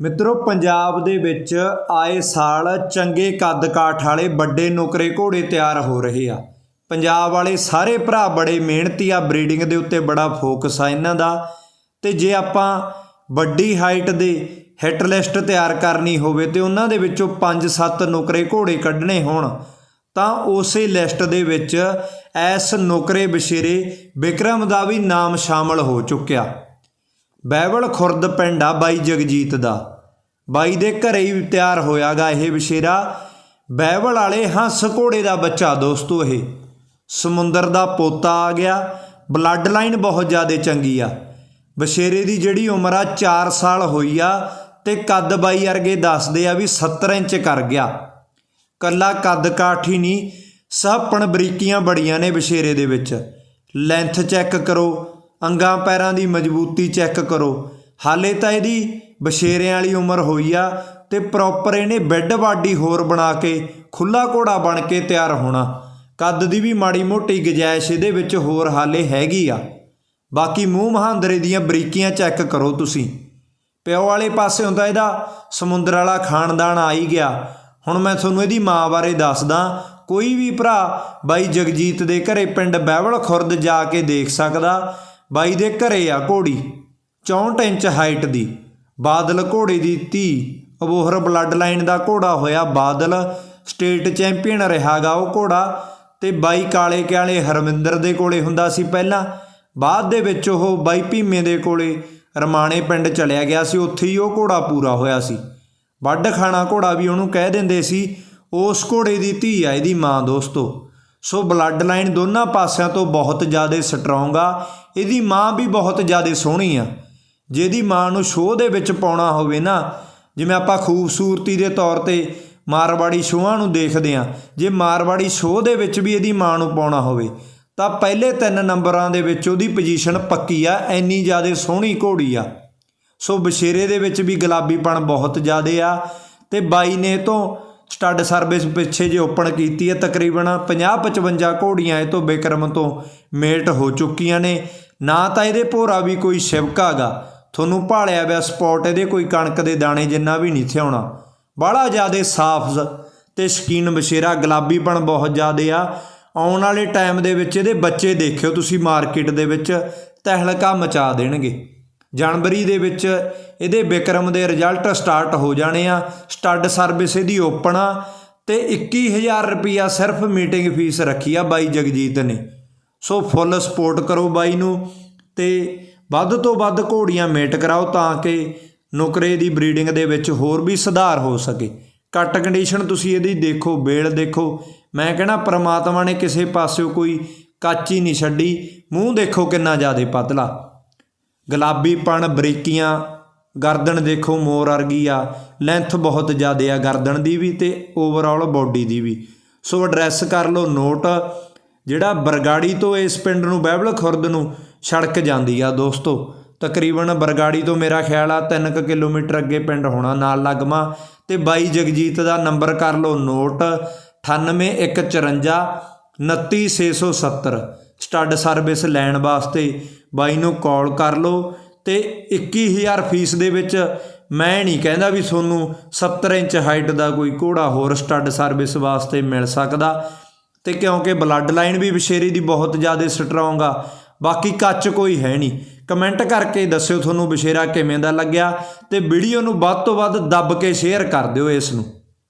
ਮਿੱਤਰੋ, ਪੰਜਾਬ ਦੇ ਵਿੱਚ ਆਏ ਸਾਲ ਚੰਗੇ ਕੱਦ ਕਾਠ ਵਾਲੇ ਵੱਡੇ ਨੁਕਰੇ ਘੋੜੇ ਤਿਆਰ ਹੋ ਰਹੇ ਆ। ਪੰਜਾਬ ਵਾਲੇ ਸਾਰੇ ਭਰਾ ਬੜੇ ਮਿਹਨਤੀ ਆ, ਬਰੀਡਿੰਗ ਦੇ ਉੱਤੇ ਬੜਾ ਫੋਕਸ ਆ ਇਹਨਾਂ ਦਾ। ਤੇ ਜੇ ਆਪਾਂ ਵੱਡੀ ਹਾਈਟ ਦੇ ਹਿੱਟ ਲਿਸਟ ਤਿਆਰ ਕਰਨੀ ਹੋਵੇ ਤੇ ਉਹਨਾਂ ਦੇ ਵਿੱਚੋਂ 5-7 ਨੁਕਰੇ ਘੋੜੇ ਕੱਢਣੇ ਹੋਣ, ਤਾਂ ਉਸੇ ਲਿਸਟ ਦੇ ਵਿੱਚ ਐਸ ਨੁਕਰੇ ਬਸ਼ੇਰੇ ਵਿਕਰਮ ਦਾ ਵੀ ਨਾਮ ਸ਼ਾਮਲ ਹੋ ਚੁੱਕਿਆ। ਬੈਬਲ ਖੁਰਦ ਪਿੰਡ ਆ ਬਾਈ ਜਗਜੀਤ ਦਾ। ਬਾਈ ਦੇ ਘਰੇ ਹੀ ਤਿਆਰ ਹੋਇਆਗਾ ਇਹ ਵਿਸ਼ੇਰਾ ਬੈਬਲ ਵਾਲੇ ਹੰਸ ਘੋੜੇ ਦਾ ਬੱਚਾ ਦੋਸਤੋ ਇਹ। ਸਮੁੰਦਰ ਦਾ ਪੋਤਾ ਆ ਗਿਆ। ਬਲੱਡ ਲਾਈਨ ਬਹੁਤ ਜ਼ਿਆਦਾ ਚੰਗੀ ਆ। ਬਸ਼ੇਰੇ ਦੀ ਜਿਹੜੀ ਉਮਰ ਆ 4 ਸਾਲ ਹੋਈ ਆ ਤੇ ਕੱਦ ਬਾਈ ਵਰਗੇ ਦੱਸਦੇ ਆ ਵੀ 70 ਇੰਚ ਕਰ ਗਿਆ। ਕੱਲਾ ਕੱਦ ਕਾਠ ਹੀ ਨਹੀਂ ਸਾਪਣ ਬਰੀਕੀਆਂ ਬੜੀਆਂ ਨੇ ਬਸ਼ੇਰੇ ਦੇ ਵਿੱਚ। ਲੈਂਥ ਚੈੱਕ ਕਰੋ। ਅੰਗਾਂ ਪੈਰਾਂ ਦੀ ਮਜ਼ਬੂਤੀ ਚੈੱਕ ਕਰੋ। ਹਾਲੇ ਤਾਂ ਇਹਦੀ ਬਸ਼ੇਰਿਆਂ ਵਾਲੀ ਉਮਰ ਹੋਈ ਆ ਤੇ ਪ੍ਰੋਪਰ ਇਹਨੇ ਬੈੱਡ ਬਾਡੀ ਹੋਰ ਬਣਾ ਕੇ ਖੁੱਲਾ ਘੋੜਾ ਬਣ ਕੇ ਤਿਆਰ ਹੋਣਾ। ਕੱਦ ਦੀ ਵੀ ਮਾੜੀ ਮੋਟੀ ਗੁੰਜਾਇਸ਼ ਇਹਦੇ ਵਿੱਚ ਹੋਰ ਹਾਲੇ ਹੈਗੀ ਆ। ਬਾਕੀ ਮੂੰਹ ਮਹਾਂਦਰੇ ਦੀਆਂ ਬਰੀਕੀਆਂ ਚੈੱਕ ਕਰੋ ਤੁਸੀਂ। ਪਿਓ ਵਾਲੇ ਪਾਸੇ ਹੁੰਦਾ ਇਹਦਾ ਸਮੁੰਦਰ ਵਾਲਾ ਖਾਨਦਾਨ ਆ ਹੀ ਗਿਆ। ਹੁਣ ਮੈਂ ਤੁਹਾਨੂੰ ਇਹਦੀ ਮਾਂ ਬਾਰੇ ਦੱਸਦਾ। ਕੋਈ ਵੀ ਭਰਾ ਬਾਈ ਜਗਜੀਤ ਦੇ ਘਰੇ ਪਿੰਡ ਬਹਿਵਲ ਖੁਰਦ ਜਾ ਕੇ ਦੇਖ ਸਕਦਾ। ਬਾਈ ਦੇ ਘਰੇ ਆ ਘੋੜੀ 64 ਇੰਚ ਹਾਈਟ ਦੀ, ਬਾਦਲ ਘੋੜੇ ਦੀ ਧੀ। ਅਬੋਹਰ ਬਲੱਡ ਲਾਈਨ ਦਾ ਘੋੜਾ ਹੋਇਆ ਬਾਦਲ ਸਟੇਟ ਚੈਂਪੀਅਨ ਰਿਹਾਗਾ ਉਹ ਘੋੜਾ ਤੇ ਬਾਈ ਕਾਲੇ ਕਾਲੇ ਹਰਮਿੰਦਰ ਦੇ ਕੋਲੇ ਹੁੰਦਾ ਸੀ ਪਹਿਲਾਂ। ਬਾਅਦ ਦੇ ਵਿੱਚ ਉਹ ਬਾਈ ਭੀਮੇ ਦੇ ਕੋਲੇ ਰਮਾਣੇ ਪਿੰਡ ਚਲਿਆ ਗਿਆ ਸੀ, ਉੱਥੇ ਹੀ ਉਹ ਘੋੜਾ ਪੂਰਾ ਹੋਇਆ ਸੀ। ਵੱਡ ਖਾਣਾ ਘੋੜਾ ਵੀ ਉਹਨੂੰ ਕਹਿ ਦਿੰਦੇ ਸੀ, ਉਸ ਘੋੜੇ ਦੀ ਧੀ ਆ ਇਹਦੀ ਮਾਂ ਦੋਸਤੋ। ਸੋ ਬਲੱਡ ਲਾਈਨ ਦੋਨਾਂ ਪਾਸਿਆਂ ਤੋਂ ਬਹੁਤ ਜ਼ਿਆਦਾ ਸਟਰੋਂਗ ਆ। ਇਹਦੀ ਮਾਂ ਵੀ ਬਹੁਤ ਜ਼ਿਆਦਾ ਸੋਹਣੀ ਆ। ਜੇ ਇਹਦੀ ਮਾਂ ਨੂੰ ਸ਼ੋਅ ਦੇ ਵਿੱਚ ਪਾਉਣਾ ਹੋਵੇ ਨਾ, ਜਿਵੇਂ ਆਪਾਂ ਖੂਬਸੂਰਤੀ ਦੇ ਤੌਰ ਤੇ ਮਾਰਵਾੜੀ ਸ਼ੋਆਂ ਨੂੰ ਦੇਖਦੇ ਆ ਜੇ ਮਾਰਵਾੜੀ ਸ਼ੋਅ ਦੇ ਵਿੱਚ ਵੀ ਇਹਦੀ ਮਾਂ ਨੂੰ ਪਾਉਣਾ ਹੋਵੇ, ਤਾਂ ਪਹਿਲੇ ਤਿੰਨ ਨੰਬਰਾਂ ਦੇ ਵਿੱਚ ਉਹਦੀ ਪੋਜੀਸ਼ਨ ਪੱਕੀ ਆ ਐਨੀ ਜ਼ਿਆਦਾ ਸੋਹਣੀ ਘੋੜੀ ਆ। ਸੋ ਬਸ਼ੇਰੇ ਦੇ ਵਿੱਚ ਵੀ ਗੁਲਾਬੀਪਣ ਬਹੁਤ ਜ਼ਿਆਦਾ ਆ, ਤੇ ਬਾਈ ਨੇ ਤੋਂ ਸਟੱਡ ਸਰਵਿਸ ਪਿੱਛੇ ਜੇ ਓਪਨ ਕੀਤੀ ਹੈ, ਤਕਰੀਬਨ 50-55 ਘੋੜੀਆਂ ਇਹ ਤੋਂ ਬਿਕਰਮ ਤੋਂ ਮੇਟ ਹੋ ਚੁੱਕੀਆਂ ਨੇ। ਨਾ ਤਾਂ ਇਹਦੇ ਭੋਰਾ ਵੀ ਕੋਈ ਸ਼ਿਵਕਾਗਾ ਤੁਹਾਨੂੰ ਭਾਲਿਆ ਵਿਆ ਸਪੌਟ ਇਹਦੇ ਕੋਈ ਕਣਕ ਦੇ ਦਾਣੇ ਜਿੰਨਾ ਵੀ ਨਹੀਂ ਥਿਆਉਣਾ। ਬੜਾ ਜ਼ਿਆਦਾ ਸਾਫ਼ ਤੇ ਸ਼ਕੀਨ ਬਸ਼ੇਰਾ ਗੁਲਾਬੀਪਣ ਬਹੁਤ ਜ਼ਿਆਦੇ ਆ। ਆਉਣ ਵਾਲੇ ਟਾਈਮ ਦੇ ਵਿੱਚ ਇਹਦੇ ਬੱਚੇ ਦੇਖਿਓ ਤੁਸੀਂ ਮਾਰਕੀਟ ਦੇ ਵਿੱਚ, ਤਹਿਲਕਾ ਮਚਾ ਦੇਣਗੇ। ਜਨਵਰੀ ਦੇ ਵਿੱਚ ਇਹਦੇ ਵਿਕਰਮ ਦੇ ਰਿਜ਼ਲਟ ਸਟਾਰਟ ਹੋ ਜਾਣੇ ਆ, ਸਟੱਡ ਸਰਵਿਸ ਇਹਦੀ ਓਪਨ ਆ ਤੇ 21000 ਰੁਪਿਆ ਸਿਰਫ ਮੀਟਿੰਗ ਫੀਸ ਰੱਖੀ ਆ ਬਾਈ ਜਗਜੀਤ ਨੇ। ਸੋ ਫੁੱਲ ਸਪੋਰਟ ਕਰੋ ਬਾਈ ਨੂੰ ਤੇ ਵੱਧ ਤੋਂ ਵੱਧ ਘੋੜੀਆਂ ਮੇਟ ਕਰਾਓ ਤਾਂ ਕਿ ਨੁਕਰੇ ਦੀ ਬਰੀਡਿੰਗ ਦੇ ਵਿੱਚ ਹੋਰ ਵੀ ਸੁਧਾਰ ਹੋ ਸਕੇ। ਕੱਟ ਕੰਡੀਸ਼ਨ ਤੁਸੀਂ ਇਹਦੀ ਦੇਖੋ ਬੇਲ ਦੇਖੋ। ਮੈਂ ਕਹਿਣਾ ਪ੍ਰਮਾਤਮਾ ਨੇ ਕਿਸੇ ਪਾਸਿਓਂ ਕੋਈ ਕਾਚੀ ਨਹੀਂ ਛੱਡੀ। ਮੂੰਹ ਦੇਖੋ ਕਿੰਨਾ ਜ਼ਿਆਦਾ ਪਤਲਾ। ਗੁਲਾਬੀਪਣ ਬਰੀਕੀਆਂ, ਗਰਦਨ ਦੇਖੋ ਮੋਰ ਵਰਗੀ ਆ ਲੈਂਥ ਬਹੁਤ ਜ਼ਿਆਦਾ ਆ ਗਰਦਨ ਦੀ ਵੀ ਤੇ ਓਵਰਆਲ ਬਾਡੀ ਦੀ ਵੀ। ਸੋ ਐਡਰੈਸ ਕਰ ਲਓ ਨੋਟ ਜਿਹੜਾ ਬਰਗਾੜੀ ਤੋਂ ਇਸ ਪਿੰਡ ਨੂੰ, ਬਹਿਬਲ ਖੁਰਦ ਨੂੰ ਸੜਕ ਜਾਂਦੀ ਆ ਦੋਸਤੋ। ਤਕਰੀਬਨ ਬਰਗਾੜੀ ਤੋਂ ਮੇਰਾ ਖਿਆਲ ਆ 3 ਕਿਲੋਮੀਟਰ ਅੱਗੇ ਪਿੰਡ ਹੋਣਾ, ਨਾਲ ਲੱਗਮਾ। ਤੇ ਬਾਈ ਜਗਜੀਤ ਦਾ ਨੰਬਰ ਕਰ ਲਓ ਨੋਟ 98154 29670 ਸਟੱਡ ਸਰਵਿਸ ਲੈਣ ਵਾਸਤੇ ਬਾਈ ਨੂੰ ਕਾਲ ਕਰ ਲਓ ਤੇ 21000 ਫੀਸ ਦੇ ਵਿੱਚ ਮੈਂ ਨਹੀਂ ਕਹਿੰਦਾ ਵੀ ਤੁਹਾਨੂੰ 70 ਇੰਚ ਹਾਈਟ ਦਾ ਕੋਈ ਘੋੜਾ ਹੋਰ ਸਟੱਡ ਸਰਵਿਸ ਵਾਸਤੇ ਮਿਲ ਸਕਦਾ ਤੇ ਕਿਉਂਕਿ ਬਲੱਡ ਲਾਈਨ ਵੀ ਵਿਸ਼ੇਰੀ ਦੀ ਬਹੁਤ ਜ਼ਿਆਦਾ ਸਟਰੋਂਗ ਆ, ਬਾਕੀ ਕੱਚ ਕੋਈ ਹੈ ਨਹੀਂ। ਕਮੈਂਟ ਕਰਕੇ ਦੱਸਿਓ ਤੁਹਾਨੂੰ ਵਿਸ਼ੇਰਾ ਕਿਵੇਂ ਦਾ ਲੱਗਿਆ ਤੇ ਵੀਡੀਓ ਨੂੰ ਵੱਧ ਤੋਂ ਵੱਧ ਦੱਬ ਕੇ ਸ਼ੇਅਰ ਕਰ ਦਿਓ ਇਸ ਨੂੰ।